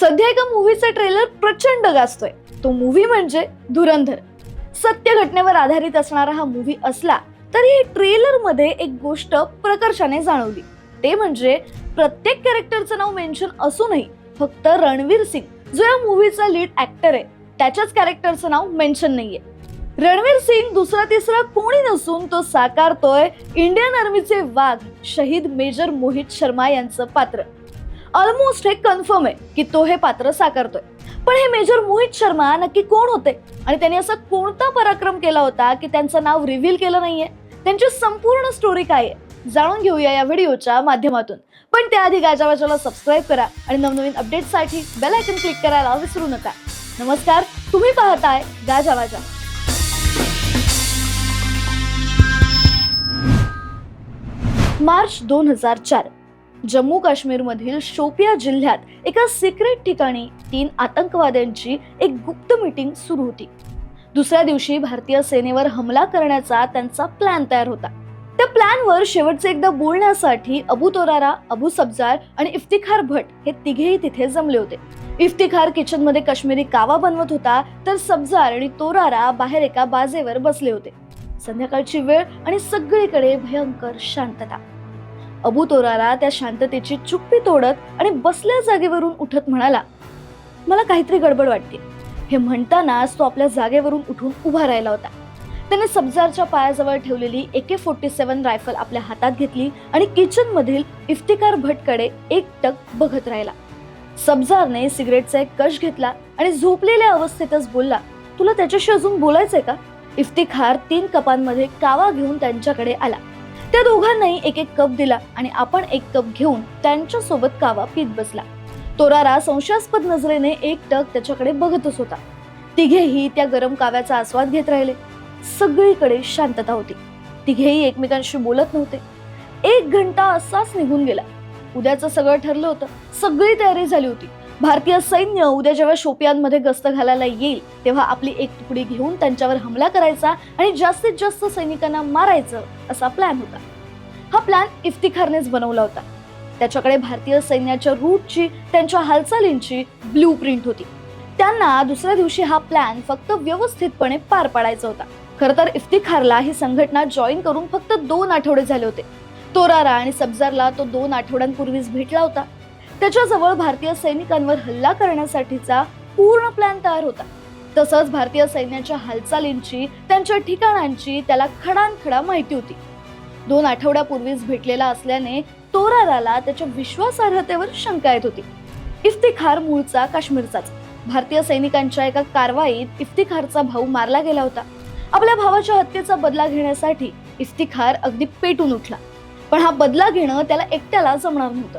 सध्या एका मूवीचा ट्रेलर प्रचंड गाजतोय. तो मूवी म्हणजे धुरंधर. सत्य घटनेवर आधारित असणारा हा मूवी असला तरी ट्रेलरमध्ये एक गोष्ट प्रकर्षाने जाणवली. ते म्हणजे प्रत्येक कॅरेक्टरचं नाव मेन्शन असूनही फक्त रणवीर सिंग जो या मूवीचा लीड ऍक्टर आहे त्याच्याच कॅरेक्टरचं नाव मेन्शन नाहीये. रणवीर सिंग दुसरा तिसरा कोणी नसून तो साकारतोय इंडियन आर्मीचे वाघ शहीद मेजर मोहित शर्मा यांचं पात्र. ऑलमोस्ट हे कन्फर्म आहे की तो हे पात्र साकारतोय. पण हे मेजर मोहित शर्मा नक्की कोण होते? आणि त्यांनी असा कोणता पराक्रम केला होता की त्यांचं नाव रिव्हील केलं नाहीये? त्यांची संपूर्ण स्टोरी काय आहे? जाणून घेऊया या व्हिडिओच्या माध्यमातून. पण त्याआधी गाजावाजाला सबस्क्राईब करा आणि नवनवीन अपडेटसाठी बेल आयकन क्लिक करायला विसरू नका. नमस्कार तुम्ही पाहताय गाजावाजा मार्च दोन हजार चार. जम्मू काश्मीरमधील शोपिया जिल्ह्यात एका सिक्रेट ठिकाणी तीन आतंकवाद्यांची एक गुप्त मीटिंग सुरू होती. दुसऱ्या दिवशी भारतीय सेनेवर हमला करण्याचा त्यांचा प्लॅन तयार होता. त्या प्लॅनवर शेवटचे एकदा बोलण्यासाठी अबू तोरारा अबू सब्जार आणि इफ्तिखार भट हे तिघेही तिथे जमले होते. इफ्तिखार किचनमध्ये काश्मीरी कावा बनवत होता तर सब्जार आणि तोरारा बाहेर एका बाजेवर बसले होते. संध्याकाळची वेळ आणि सगळीकडे भयंकर शांतता. अबू तोराला त्या शांततेची चुप्पी तोडत आणि बसल्या जागेवरून उठत म्हणाला मला काहीतरी गडबड वाटते. हे म्हणतानाच तो आपल्या जागेवरून उठून उभा राहिला होता. त्याने सब्जारच्या पायाजवळ ठेवलेली ए के फोर्टी सेवन रायफल आपल्या हातात घेतली आणि किचन मधील इफ्तिकार भटकडे एक टक बघत राहिला. सब्जारने सिगरेटचा एक कश घेतला आणि झोपलेल्या अवस्थेतच बोलला तुला त्याच्याशी अजून बोलायचंय का? इफ्तिखार तीन कपांमध्ये कावा घेऊन त्यांच्याकडे आला. त्या दोघांनाही एक एक कप दिला आणि आपण एक कप घेऊन त्यांच्यासोबत कावा पीत बसला. तोरारा संशयास्पद नजरेने एक टक त्याच्याकडे बघतच होता. तिघेही त्या गरम काव्याचा आस्वाद घेत राहिले. सगळीकडे शांतता होती. तिघेही एकमेकांशी बोलत नव्हते. एक घंटा असाच निघून गेला. उद्याचं सगळं ठरलं होतं. सगळी तयारी झाली होती. भारतीय सैन्य उद्या जेव्हा शोपियांमध्ये गस्त घालायला येईल तेव्हा आपली एक तुकडी घेऊन त्यांच्यावर हमला करायचा आणि जास्तीत जास्त सैनिकांना मारायचं असा प्लॅन होता. हा प्लॅन इफ्तिखारनेच बनवला होता. त्याच्याकडे भारतीय सैन्याच्या रूटची त्यांच्या हालचालींची ब्ल्यू प्रिंट होती. त्यांना दुसऱ्या दिवशी हा प्लॅन फक्त व्यवस्थितपणे पार पाडायचा होता. खरं तर इफ्तिखारला ही संघटना जॉईन करून फक्त दोन आठवडे झाले होते. तोरारा आणि सब्जारला तो दोन आठवड्यांपूर्वीच भेटला होता. त्याच्याजवळ भारतीय सैनिकांवर हल्ला करण्यासाठीचा पूर्ण प्लॅन तयार होता. तसंच भारतीय सैन्याच्या हालचालींची त्यांच्या ठिकाणांची त्याला खडानखडा माहिती होती. दोन आठवड्यापूर्वीच भेटलेला असल्याने तोराराला त्याच्या विश्वासार्हतेवर शंका येत होती. इफ्तिखार मूळचा काश्मीरचाच. भारतीय सैनिकांच्या एका कारवाईत इफ्तिखारचा भाऊ मारला गेला होता. आपल्या भावाच्या हत्येचा बदला घेण्यासाठी इफ्तिखार अगदी पेटून उठला. पण हा बदला घेणं त्याला एकट्याला जमणार नव्हतं.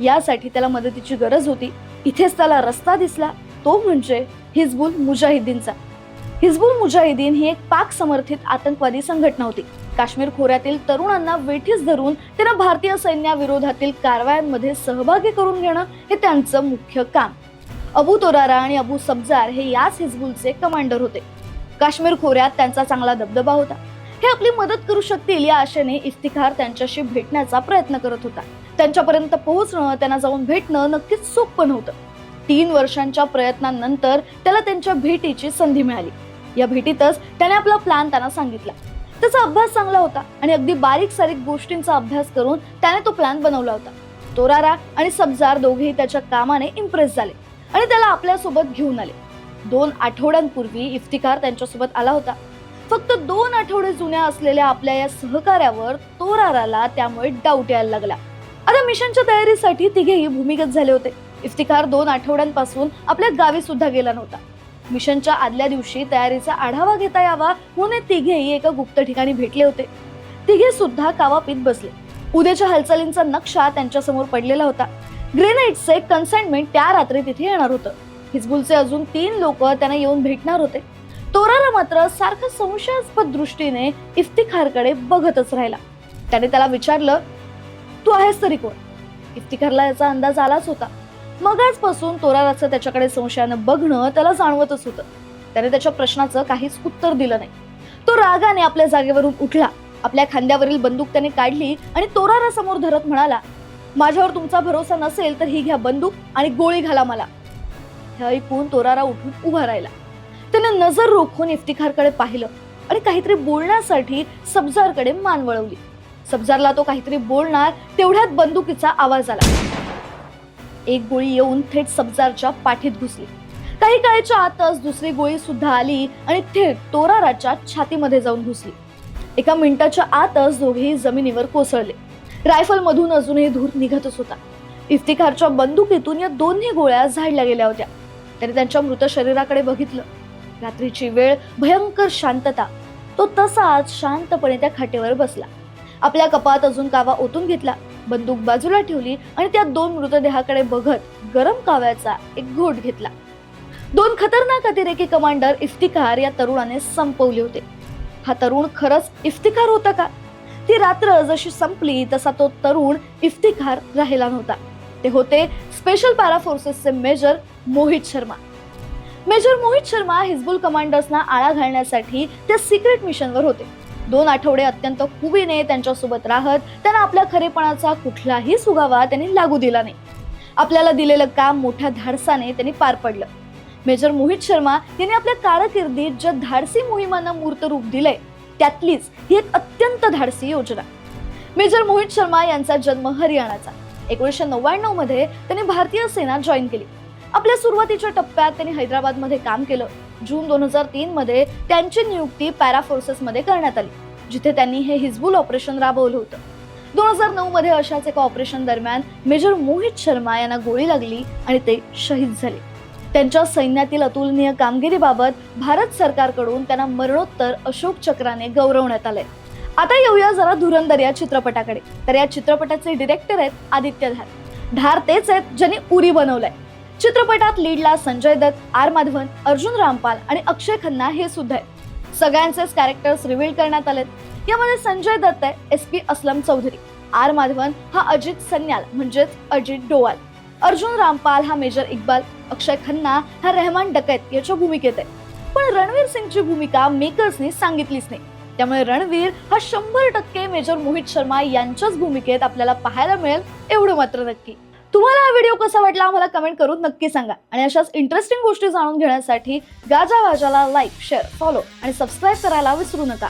यासाठी त्याला मदतीची गरज होती. इथेच त्याला रस्ता दिसला. तो म्हणजे हिजबुल मुजाहिदीनचा. हिजबुल मुजाहिदीन ही एक पाक समर्थित आतंकवादी संघटना होती. काश्मीर खोऱ्यातील तरुणांना वेठीस धरून त्यांना भारतीय सैन्याविरोधातील कारवायांमध्ये सहभागी करून घेणं हे त्यांचं मुख्य काम. अबू तोरारा आणि अबू सब्जार हे याच हिजबुलचे कमांडर होते. काश्मीर खोऱ्यात त्यांचा चांगला दबदबा होता. हे आपली मदत करू शकतील या आशेने इफ्तिखार त्यांच्याशी भेटण्याचा प्रयत्न करत होता. त्यांच्यापर्यंत पोहोचणं त्यांना जाऊन भेटणं नक्कीच सोपं नव्हतं तीन वर्षांच्या प्रयत्नांनंतर त्याला त्यांच्या भेटीची संधी मिळाली. या भेटीतच त्याने आपला प्लॅन त्यांना सांगितला. त्याचा अभ्यास चांगला होता आणि अगदी बारीक सारीक गोष्टींचा अभ्यास करून त्याने तो प्लॅन बनवला होता. तोरारा आणि सब्जार दोघेही त्याच्या कामाने इम्प्रेस झाले आणि त्याला आपल्यासोबत घेऊन आले. दोन आठवड्यांपूर्वी इफ्तिकार त्यांच्यासोबत आला होता. फक्त दोन आठवडे जुन्या असलेल्या आपल्या या सहकार्यावर तोराराला त्यामुळे डाऊट यायला लागला. आता मिशनच्या तयारीसाठी तिघेही भूमिगत झाले होते. इफ्तिखार दोन आठवड्यांपासून आपल्या गावी सुद्धा गेला नव्हता. मिशनच्या आदल्या दिवशी तयारीचा आढावा घेता यावा म्हणून तिघेही एका गुप्त ठिकाणी भेटले होते. तिघे सुद्धा कावा बसले. उद्याच्या हालचालींचा नक्षा त्यांच्यासमोर पडलेला होता. ग्रेनाईटचे कन्साइनमेंट त्या रात्री तिथे येणार होतं. हिजबुलचे अजून तीन लोक त्यांना येऊन भेटणार होते. तोराला मात्र सारखं संशयास्पद दृष्टीने इफ्तिखारकडे बघतच राहिला. त्याने त्याला विचारलं तू आहेस तरी कोण? इफ्तिखारला याचा अंदाज आलाच होता. मग आजपासून तोराराचं त्याच्याकडे संशयानं बघणं त्याला जाणवतच होतं. त्याने त्याच्या प्रश्नाचं काहीच उत्तर दिलं नाही. तो रागाने आपल्या जागेवरून उठला. आपल्या खांद्यावरील बंदूक त्याने काढली आणि तोरारासमोर धरत म्हणाला माझ्यावर तुमचा भरोसा नसेल तर ही घ्या बंदूक आणि गोळी घाला मला. हे ऐकून तोरारा उठून उभा राहिला. त्याने नजर रोखून इफ्तिखारकडे पाहिलं आणि काहीतरी बोलण्यासाठी सब्जारकडे मान वळवली. सब्जारला तो काहीतरी बोलणार तेवढ्यात बंदुकीचा आवाज आला. एक गोळी येऊन थेट सब्जारच्या पाठीत घुसली. काही काळाच्या आतच दुसरी गोळी सुद्धा आली आणि थेट तोराराच्या छातीमध्ये जाऊन घुसली. एका मिनिटाच्या आतच दोघेही जमिनीवर कोसळले. रायफल मधून अजूनही धूर निघतच होता. इफ्तिखारच्या बंदुकीतून या दोन्ही गोळ्या झाडल्या गेल्या होत्या. त्याने त्यांच्या मृत शरीराकडे बघितलं. रात्रीची वेळ भयंकर शांतता. तो तसाच शांतपणे त्या खाटेवर बसला. आपल्या कपात अजून कावा ओतून घेतला. बंदूक बाजूला ठेवली आणि त्या दोन मृतदेहाकडे बघत गरम काव्याचा एक घोट घेतला. दोन खतरनाक अतिरेकी कमांडर इफ्तिकार या तरुणाने संपवले होते. हा तरुण खरंच इफ्तिकार होता का? ती रात्र जशी संपली तसा तो तरुण इफ्तिकार राहिला नव्हता. ते होते स्पेशल पॅरा फोर्सेसचे मेजर मोहित शर्मा. मेजर मोहित शर्मा हिजबुल कमांडर्सना आळा घालण्यासाठी त्या सिक्रेट मिशनवर होते. दोन आठवडे अत्यंत खुबीने त्यांच्यासोबत राहत त्यांना आपल्या खरेपणाचा कुठलाही सुगावा त्यांनी लागू दिला नाही. आपल्याला दिलेलं काम मोठ्या धाडसाने त्यांनी पार पडलं. मेजर मोहित शर्मा यांनी आपल्या कारकिर्दीत ज्या धाडसी मोहिमांना मूर्त रूप दिलंय त्यातलीच ही एक अत्यंत धाडसी योजना. मेजर मोहित शर्मा यांचा जन्म हरियाणाचा. एकोणीसशे नव्याण्णवमध्ये त्यांनी भारतीय सेना जॉईन केली. आपल्या सुरुवातीच्या टप्प्यात त्यांनी हैदराबादमध्ये काम केलं. जून दोन हजार तीन मध्ये त्यांची नियुक्ती पॅरा फोर्सेसमध्ये करण्यात आली जिथे त्यांनी हे हिजबुल ऑपरेशन राबवलं होतं. दोन हजार नऊ मध्ये अशाच एका ऑपरेशन दरम्यान मेजर मोहित शर्मा यांना गोळी लागली आणि ते शहीद झाले. त्यांच्या सैन्यातील अतुलनीय कामगिरीबाबत भारत सरकारकडून त्यांना मरणोत्तर अशोक चक्राने गौरवण्यात आलंय. आता येऊया जरा धुरंधर या चित्रपटाकडे. तर या चित्रपटाचे डिरेक्टर आहेत आदित्य धार. धार तेच आहेत ज्यांनी उरी बनवलाय. चित्रपटात लीडला संजय दत्त आर माधवन अर्जुन रामपाल आणि अक्षय खन्ना हे सुद्धा आहेत. सगळ्यांचेच कॅरेक्टर्स रिव्हील करण्यात आलेत. यामध्ये संजय दत्त आहे S P Aslam Chaudhary. R Madhavan हा अजित सन्याल म्हणजेच अजित डोवाल. अर्जुन रामपाल हा मेजर इक्बाल अक्षय खन्ना हा रहमान डकैत याच्या भूमिकेत आहे. पण रणवीर सिंगची भूमिका मेकर्सनी सांगितलीच नाही. त्यामुळे रणवीर हा शंभर टक्के मेजर मोहित शर्मा यांच्याच भूमिकेत आपल्याला पाहायला मिळेल एवढं मात्र नक्की. तुम्हाला हा व्हिडिओ कसा वाटला आम्हाला कमेंट करून नक्की सांगा. आणि अशाच इंटरेस्टिंग गोष्टी जाणून घेण्यासाठी गाजा वाजाला लाईक शेअर फॉलो आणि सबस्क्राईब करायला विसरू नका.